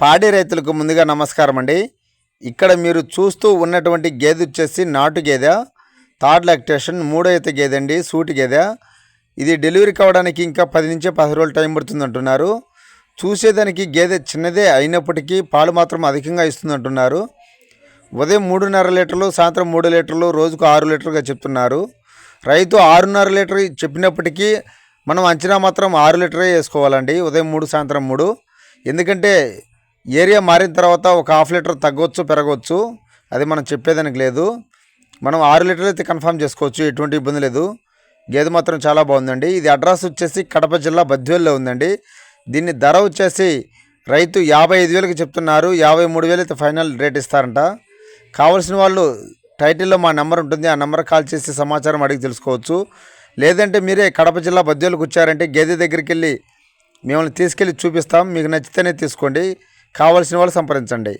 పాడి రైతులకు ముందుగా నమస్కారం అండి. ఇక్కడ మీరు చూస్తూ ఉన్నటువంటి గేదె వచ్చేసి నాటు గేదె థర్డ్ లాక్టేషన్ మూడో ఈత గేదె అండి సూటి గేదె. ఇది డెలివరీ కావడానికి ఇంకా పది నుంచి పది రోజులు టైం పడుతుంది అంటున్నారు. చూసేదానికి గేదె చిన్నదే అయినప్పటికీ పాలు మాత్రం అధికంగా ఇస్తుంది అంటున్నారు ఉదయం మూడున్నర లీటర్లు సాయంత్రం మూడు లీటర్లు రోజుకు ఆరు లీటర్గా చెప్తున్నారు. రైతు ఆరున్నర లీటర్ చెప్పినప్పటికీ మనం అంచనా మాత్రం ఆరు లీటరే వేసుకోవాలండి ఉదయం మూడు సాయంత్రం మూడు. ఎందుకంటే ఏరియా మారిన తర్వాత ఒక హాఫ్ లీటర్ తగ్గవచ్చు పెరగవచ్చు అది మనం చెప్పేదానికి లేదు. మనం ఆరు లీటర్లు అయితే కన్ఫర్మ్ చేసుకోవచ్చు ఎటువంటి ఇబ్బంది లేదు. గేదె మాత్రం చాలా బాగుందండి. ఇది అడ్రస్ వచ్చేసి కడప జిల్లా బద్వేల్లో ఉందండి. దీన్ని ధర వచ్చేసి రైతు యాభై ఐదు వేలకు చెప్తున్నారు. యాభై మూడు వేలు అయితే ఫైనల్ రేట్ ఇస్తారంట. కావలసిన వాళ్ళు టైటిల్లో మా నెంబర్ ఉంటుంది. ఆ నెంబర్ కాల్ చేసి సమాచారం అడిగి తెలుసుకోవచ్చు. లేదంటే మీరే కడప జిల్లా బద్వేలకు వచ్చారంటే గేదె దగ్గరికి వెళ్ళి మిమ్మల్ని తీసుకెళ్ళి చూపిస్తాం. మీకు నచ్చితేనే తీసుకోండి. కావలసిన వాళ్ళు సంప్రదించండి.